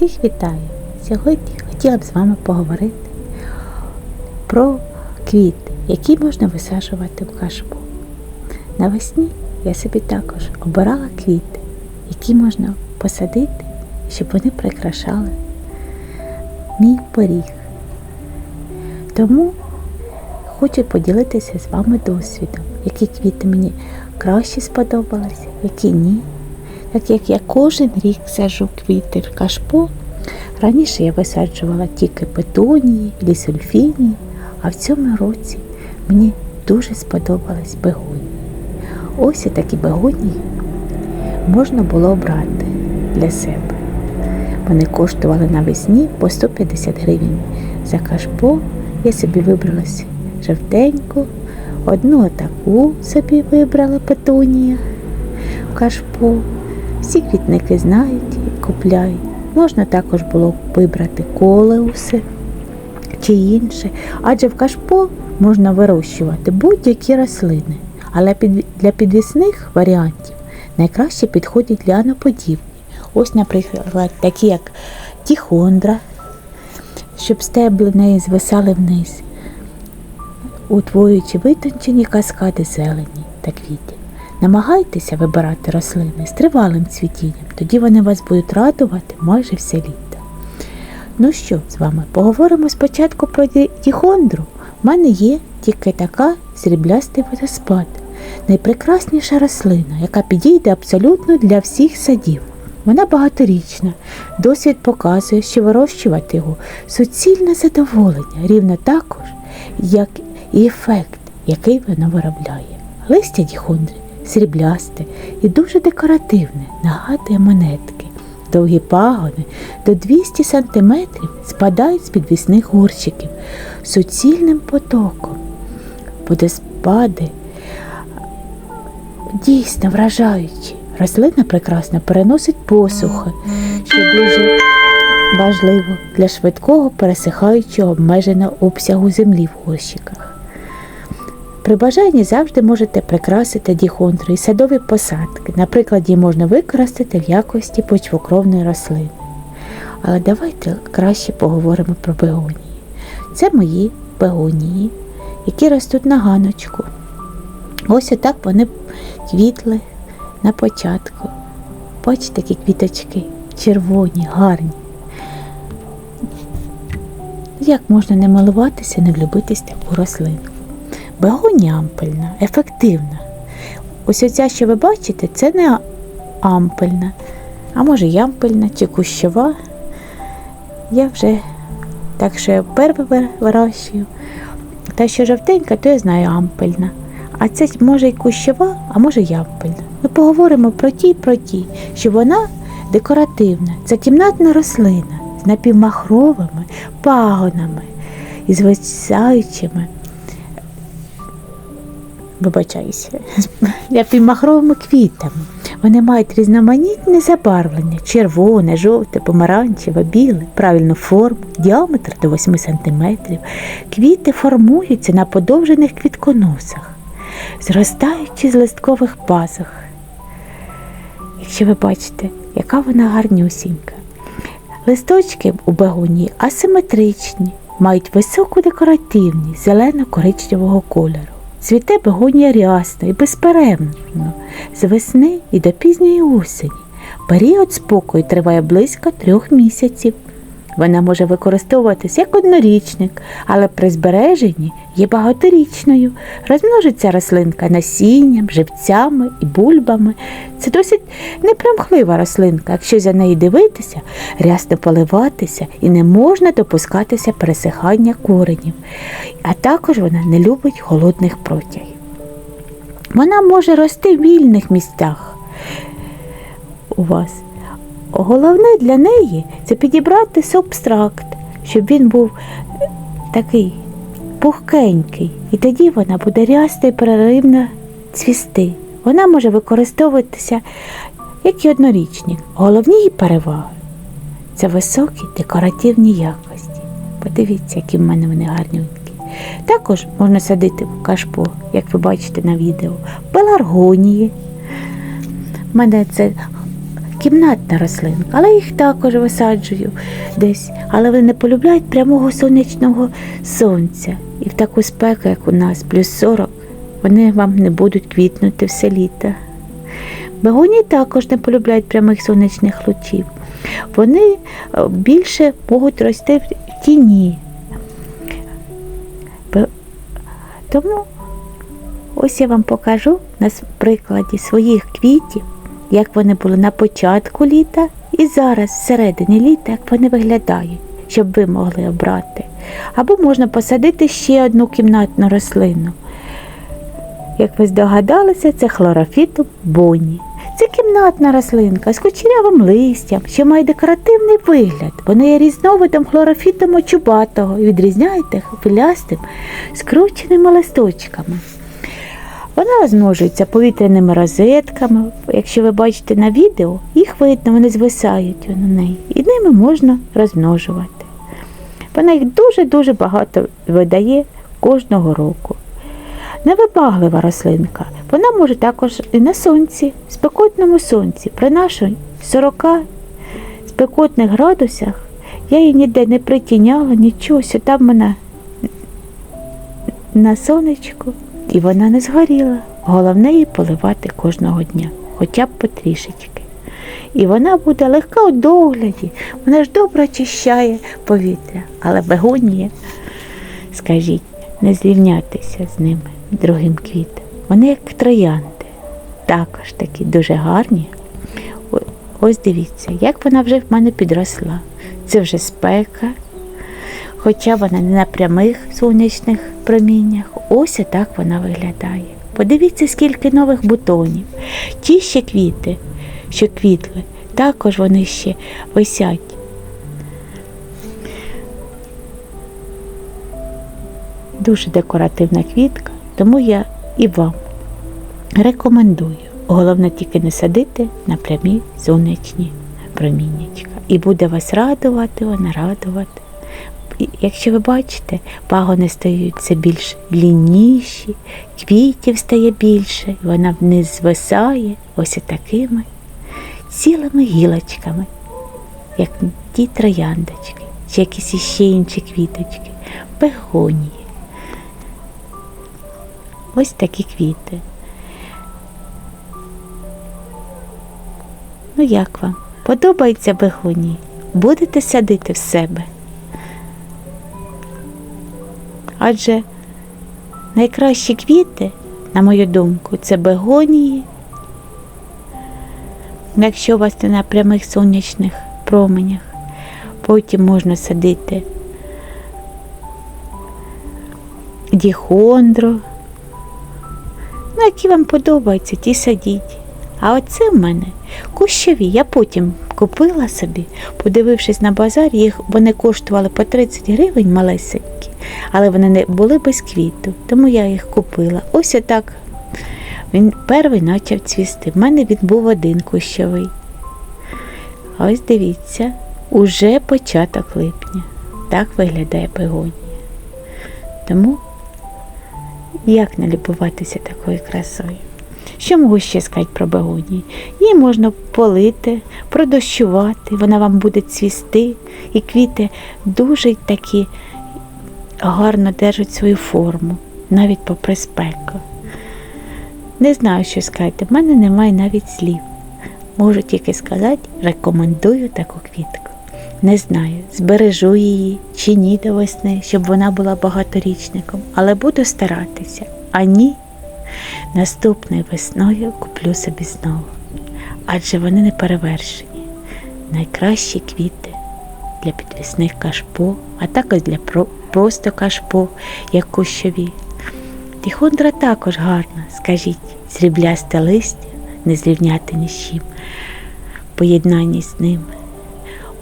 Всіх вітаю! Сьогодні хотіла б з вами поговорити про квіти, які можна висаджувати в кашпо. Навесні я собі також обирала квіти, які можна посадити, щоб вони прикрашали мій поріг. Тому хочу поділитися з вами досвідом, які квіти мені краще сподобалися, які ні. Так як я кожен рік саджу квіти в кашпо, раніше я висаджувала тільки петунії, лісольфінії, а в цьому році мені дуже сподобались бегонії. Ось і такі бегонії можна було обрати для себе. Вони коштували навесні по 150 гривень. За кашпо я собі вибрала жовтеньку, одну отаку собі вибрала петунія в кашпо. Всі квітники знають купляють. Можна також було вибрати колеуси чи інше, адже в кашпо можна вирощувати будь-які рослини, але для підвісних варіантів найкраще підходять ляноподібні. Ось, наприклад, такі як тіхондра, щоб стебли неї звисали вниз, утворюючи витончені каскади зелені та квітів. Намагайтеся вибирати рослини з тривалим цвітінням, тоді вони вас будуть радувати майже все літо. Ну що, з вами поговоримо спочатку про діхондру. У мене є тільки така сріблястий водоспад, найпрекрасніша рослина, яка підійде абсолютно для всіх садів. Вона багаторічна. Досвід показує, що вирощувати його суцільне задоволення, рівно також, як і ефект, який вона виробляє. Листя діхондри сріблясте і дуже декоративне, нагадує монетки. Довгі пагони до 200 см спадають з підвісних горщиків суцільним потоком. Водоспади дійсно вражаючі. Рослина прекрасно переносить посухи, що дуже важливо для швидкого пересихаючого обмеженого обсягу землі в горщиках. При бажанні завжди можете прикрасити діхондри і садові посадки. Наприклад, її можна використати в якості почвокровної рослини. Але давайте краще поговоримо про бегонії. Це мої бегонії, які ростуть на ганочку. Ось отак вони квітли на початку. Бачите, які квіточки червоні, гарні. Як можна не малуватися, не влюбитись в таку рослину? Бегонія ампельна, ефективна. Ось оця, що ви бачите, це не ампельна, а може ямпельна чи кущова. Я вже так що я перше вирощую. Та що жовтенька, то я знаю ампельна. А це може і кущова, а може ямпельна. Ми поговоримо про ті про ті, що вона декоративна. Це кімнатна рослина з напівмахровими пагонами і звисаючими вибачаюся, напівмахровими квітами. Вони мають різноманітне забарвлення червоне, жовте, помаранчеве, біле, правильну форму, діаметр до 8 см. Квіти формуються на подовжених квітконосах, зростаючи з листкових пазух. Якщо ви бачите, яка вона гарнюсінька. Листочки у бегонії асиметричні, мають високу декоративність зелено-коричневого кольору. Цвіте бегонія рясно і безперервно, з весни і до пізньої осені. Період спокою триває близько трьох місяців. Вона може використовуватись як однорічник, але при збереженні є багаторічною. Розмножиться рослинка насінням, живцями і бульбами. Це досить непримхлива рослинка. Якщо за неї дивитися, рясно поливатися і не можна допускатися пересихання коренів. А також вона не любить холодних протягів. Вона може рости в вільних місцях у вас. Головне для неї це підібрати субстракт, щоб він був такий пухкенький, і тоді вона буде рясти і переривно цвісти. Вона може використовуватися як і однорічник. Головні її переваги це високі декоративні якості. Подивіться, які в мене вони гарненькі. Також можна садити в кашпо, як ви бачите на відео, пеларгонії. У мене це кімнатна рослинка, але їх також висаджую десь. Але вони не полюбляють прямого сонячного сонця. І в таку спеку, як у нас, плюс 40, вони вам не будуть квітнути все літо. Бегоні також не полюбляють прямих сонячних лучів. Вони е, більше можуть рости в тіні. Тому ось я вам покажу на прикладі своїх квітів, як вони були на початку літа і зараз, всередині літа, як вони виглядають, щоб ви могли обрати. Або можна посадити ще одну кімнатну рослину. Як ви здогадалися, це хлорофітум боні. Це кімнатна рослинка з кучерявим листям, що має декоративний вигляд. Вона є різновидом хлорофіту мочубатого і відрізняється хвилястим скрученими листочками. Вона розмножується повітряними розетками. Якщо ви бачите на відео, їх видно, вони звисають на неї, і ними можна розмножувати. Вона їх дуже-дуже багато видає кожного року. Невибаглива рослинка. Вона може також і на сонці, спекотному сонці. При нашій 40 спекотних градусах я її ніде не притіняла, нічого, що там вона на сонечку, і вона не згоріла. Головне її поливати кожного дня, хоча б потрішечки. І вона буде легка у догляді, вона ж добре очищає повітря, але бегонія, скажіть, не зрівнятися з ними другим квітом. Вони як троянди, також такі дуже гарні. Ось дивіться, як вона вже в мене підросла. Це вже спека, хоча вона не на прямих сонячних проміннях. Ось так вона виглядає. Подивіться, скільки нових бутонів. Ті ще квіти, що квітли, також вони ще висять. Дуже декоративна квітка, тому я і вам рекомендую. Головне тільки не садити на прямі сонячні проміннячка. І буде вас радувати, вона радувати. Якщо ви бачите, пагони стають все більш длінніші, квітів стає більше, вона вниз звисає ось такими цілими гілочками, як ті трояндочки, чи якісь іще інші квіточки, бегонії. Ось такі квіти. Ну як вам? Подобається бегонії? Будете садити в себе? Адже найкращі квіти, на мою думку, це бегонії. Якщо у вас не на прямих сонячних променях, потім можна садити діхондру. Ну, які вам подобаються, ті садіть. А оце в мене кущові. Я потім купила собі, подивившись на базар, їх вони коштували по 30 гривень малесенькі, але вони не були без квіту, тому я їх купила. Ось отак. Він перший почав цвісти. В мене він був один кущовий. Ось дивіться, уже початок липня. Так виглядає пегонія. Тому як не любуватися такою красою? Що можу ще сказати про бегонії? Її можна полити, продощувати, вона вам буде цвісти, і квіти дуже такі гарно держать свою форму, навіть попри спеку. Не знаю, що сказати, в мене немає навіть слів. Можу тільки сказати, рекомендую таку квітку. Не знаю, збережу її чи ні до весни, щоб вона була багаторічником, але буду старатися. А ні, наступною весною куплю собі знову. Адже вони не перевершені. Найкращі квіти для підвісних кашпо, а також для про- просто кашпо, як кущові. Тіхондра також гарна, скажіть, сріблясте листя не зрівняти ні з чим. Поєднанні з ними.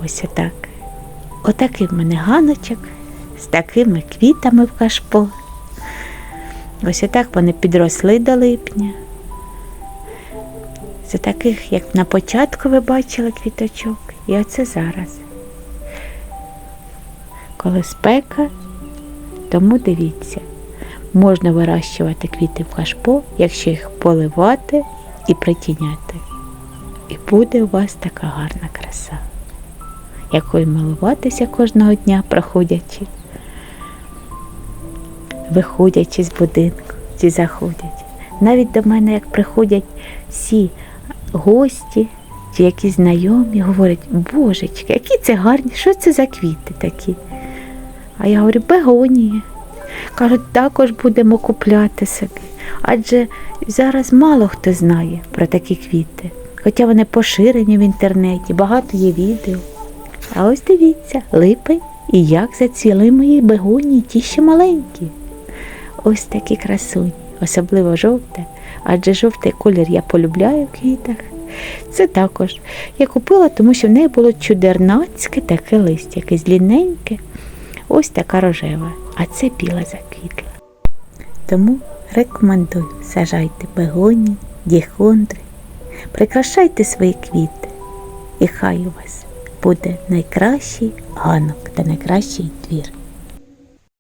Ось отак. Отакий в мене ганочок з такими квітами в кашпо. Ось отак вони підросли до липня. Це таких, як на початку ви бачили квіточок, і оце зараз. Коли спека, тому дивіться, можна вирощувати квіти в кашпо, якщо їх поливати і притіняти. і буде у вас така гарна краса, якою милуватися кожного дня, проходячи, виходячи з будинку чи заходять. Навіть до мене, як приходять всі гості чи якісь знайомі, говорять, божечки, які це гарні, що це за квіти такі? А я говорю, бегонії. Кажуть, також будемо купляти собі. Адже зараз мало хто знає про такі квіти. Хоча вони поширені в інтернеті, багато є відео. А ось дивіться, липень і як зацвіли мої бегонії, ті ще маленькі. Ось такі красуні, особливо жовте, адже жовтий колір я полюбляю в квітах. Це також я купила, тому що в неї було чудернацьке таке листя, якесь длінненьке, ось така рожева, а це біла заквітла. Тому рекомендую сажайте бегоні, діхондри, прикрашайте свої квіти, і хай у вас буде найкращий ганок та найкращий двір.